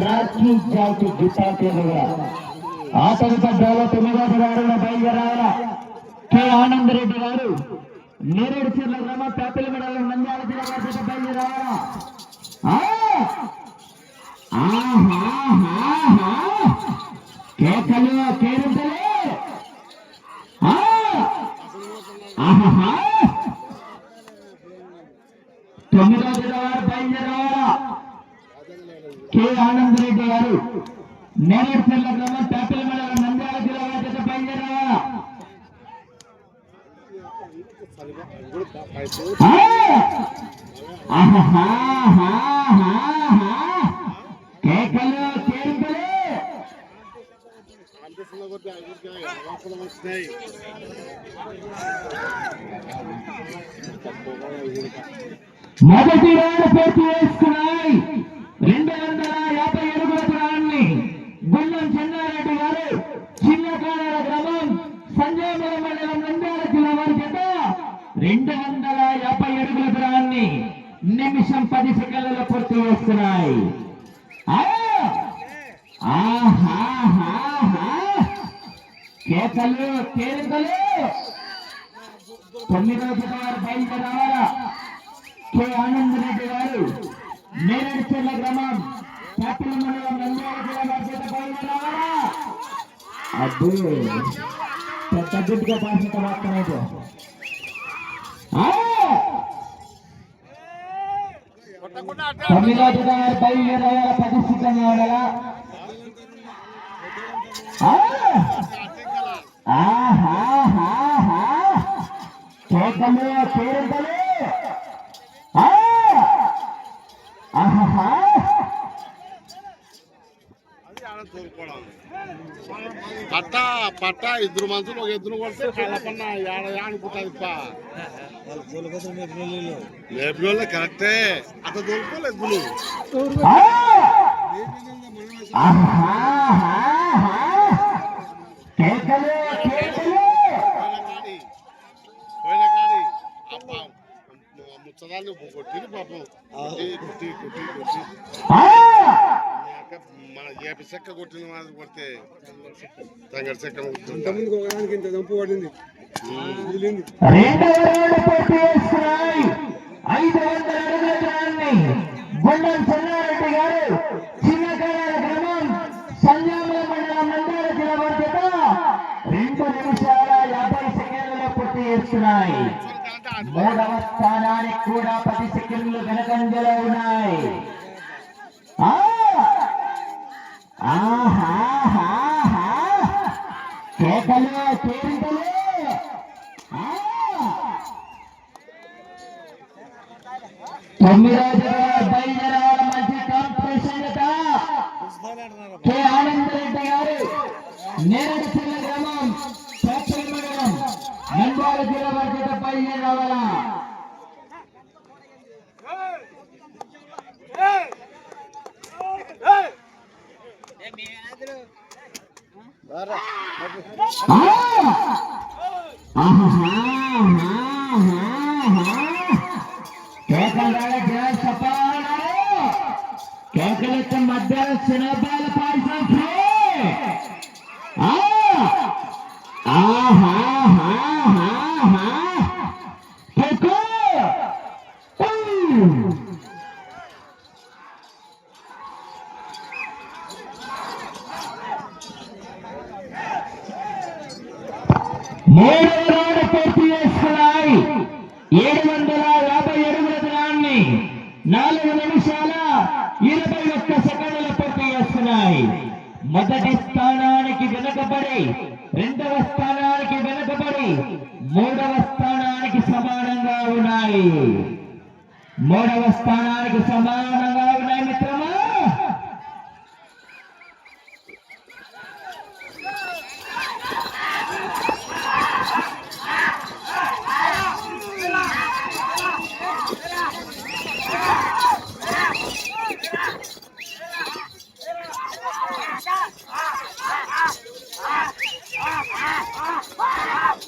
రాఖీ జాతి గిటాకేలుగా ఆ తర్వాత డ్రైవర్ తొమ్మిదో ఆరున బయలుదేరాల కె ఆనందరెడ్డి గారు నేరేడు చీర్ల గ్రామ పేపల మండలం నంద్యాల జిల్లా బయలుదేరాల ఆ! ఆహాహాహా! కేకలు కేరింతలు ఆ! ఆహాహా! తొమ్మిదో జిల్లా వారు బయలుదేరాల కె ఆనంద్ రెడ్డి గారు నేరేడుపల్లి గ్రామం పేపల మండలం నంద్యాల జిల్లా వారి చేత బయలుదేరాల కేకలు కేరింతలు మొదటి రౌండ్ పూర్తి వేసుకున్నాయి రెండు వందల యాభై అడుగుల దూరాన్ని గుండం చెన్నారెడ్డి గారు చిన్నకాడ గ్రామం సంజయపురం మండలం నంద్యాల జిల్లా వారి చేత రెండు వందల యాభై అడుగుల దూరాన్ని నిమిషం పది సెకండ్లలో పూర్తి చేస్తున్నాయి. కేకలు కేరింతలు తొమ్మిదవ జత వారు బయలుదేరావాలా? కె. ఆనంద్ రెడ్డి గారు నేరేడుచెర్ల గ్రామం పాపిల మండలం నంద్యాల జిల్లా వారి చేత బయలుదేరావాలా? అబ్బో పెద్ద గుడ్డుగా భాషతో వాడుతున్నాడు తొమ్మిదో జత వారు బయలుదేరావాల పది సిద్ధంగా ఉండాలా ఆ! ఆహాహాహా! కేకలు కేరింతలు ఆ! పట్ట పట్ట ఇద్దరు మనుషులు ఒక ఇద్దరు కొడితే కళ్ళపన్న ఏడ అనుకుంటుంది లేపినోళ్ళే కరెక్టే అట్లా దొరుకుకోలేదు ఎద్దులు ఆ! ఆహాహాహా! కేకలు కేరింతలు పోయిన కాడి అబ్బా ముచ్చదాన్ని కొట్టిరు పాపం. కొట్టి కొట్టి కొట్టి. ఇంకా మన ఏపి చెక్క కొట్టిన వాళ్ళు కొడితే తంగడి చెక్క ఇంతకుముందు ఒకదానికి ఇంత దంపు పడింది. ఐదు వందల అడుగుల దూరాన్ని గుండం చెన్నారెడ్డి గారు చిన్నకాయల గ్రామం సంజాముల మండలం నంద్యాల జిల్లా వారి చేత రెండు నిమిషాల యాభై సెకండ్లలో పూర్తి చేస్తున్నాయి. మూడవ స్థానానికి కూడా పది సెకండ్లు వెనకంజలో ఉన్నాయి! కేకలు కేరింతలు బయలుదేరాల కాంపిటీషన్ ఆనంద్ రెడ్డి గారు చిన్న గ్రామం పేపల్ మండలం నంద్యాల జిల్లా వారి చేత బయలుదేరావాలా ఆ! మూడవ రౌండ్ పూర్తి చేసుకున్నాయి ఏడు వందల యాభై ఎనిమిది దూరాన్ని నాలుగు నిమిషాల ఇరవై ఒక్క సెకండ్ల పూర్తి చేస్తున్నాయి. మొదటి స్థానానికి వెనుకబడి రెండవ స్థానానికి వెనుకబడి మూడవ స్థానానికి సమానంగా ఉన్నాయి. మూడవ స్థానం సమానంగా ఉన్నాయి మిత్రమా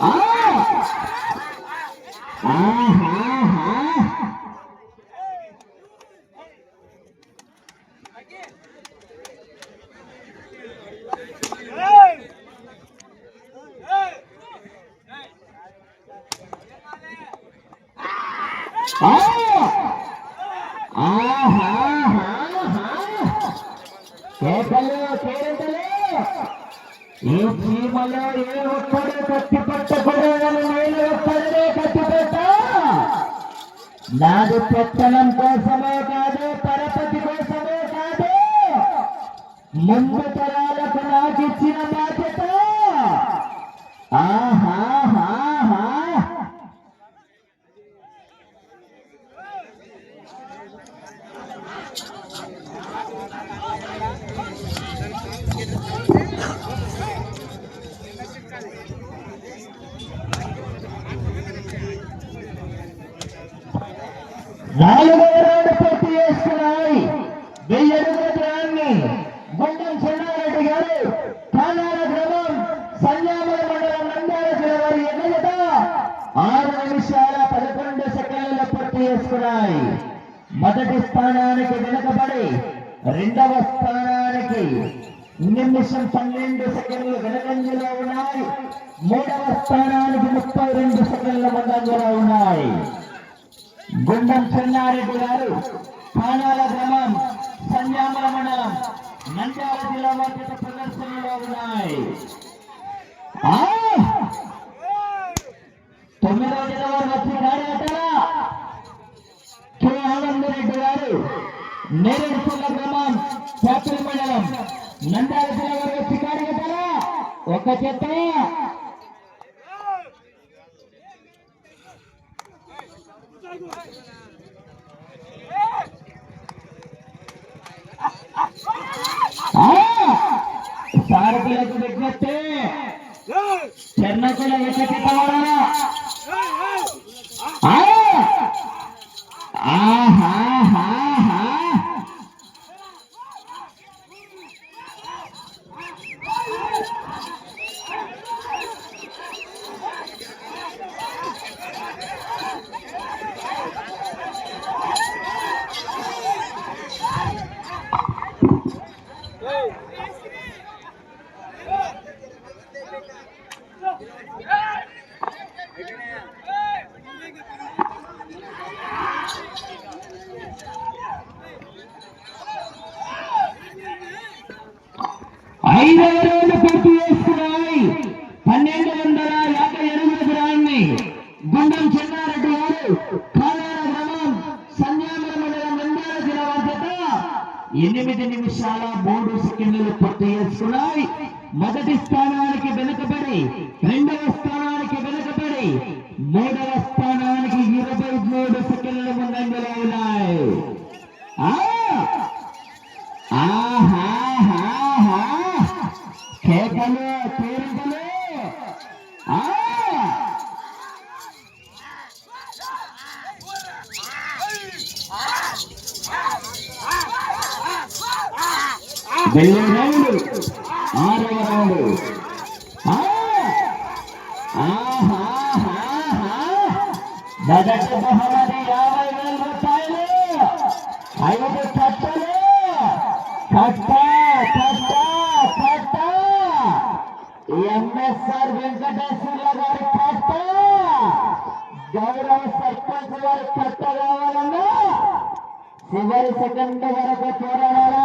ఆ! ఆహాహా! ఆ! ఆహాహాహా! కేకలు కేరింతలు ఈ చీమలో ఏ ఒక్కడే కత్తి పట్టకూడదని నేను ఒక్కడే కత్తి పెట్ట నాది పెత్తనం కోసమే కాదు పరపతి కోసమే కాదు. ముందు తరాలకు నాకు ఇచ్చిన బాధ్యత దూరాన్ని చెన్నారెడ్డి గారు కానాల గ్రామం సంజామల మండలం నంద్యాల జిల్లా వారి ఎన్నికట ఆరు నిమిషాల పదకొండు సెకండ్ల పూర్తి చేసుకున్నాయి. మొదటి స్థానానికి వెనుకబడి రెండవ స్థానానికి నిమిషం పన్నెండు సెకండ్లు వెనకంజలో ఉన్నాయి. మూడవ స్థానానికి ముప్పై రెండు సెకండ్ల ముందంజలో ఉన్నాయి. గుండం చెన్నారెడ్డి గారు కానాల గ్రామం ఉన్నాయి తొమ్మిదవ జిల్లా వారు వచ్చి గాడి కట్టారా కె ఆనందరెడ్డి గారు నేరేడు నేరేడుపల్ల గ్రామం చాపల్ మండలం నందాల జిల్లా వారు వచ్చి గాడి కట్టారా ఒక చెత్త. येथे ते पवाराला ఎనిమిది నిమిషాల మూడు సెకండ్లు పూర్తి చేసుకున్నాయి. మొదటి స్థానానికి వెనుకబడి రెండవ స్థానానికి వెనుకబడి మూడవ స్థానానికి ఇరవై మూడు సెకండ్ల ముందంజలో ఉన్నాయి ఆ! ఆహాహాహా! కేకలు కేరింతలు ఆ! వెయ్యి రౌండ్ ఆరవ రౌండ్ మొదటి బహుమతి యాభై వేల రూపాయలు. ఐదు కట్టలు కట్ట కట్ట కట్ట ఎంఎస్ఆర్ వెంకటేశ్వర్ల గారి కట్ట గౌరవ సర్పంచ్ గారి కట్ట కావాలన్నా చివరి సెకండ్ వరకు చూడాలా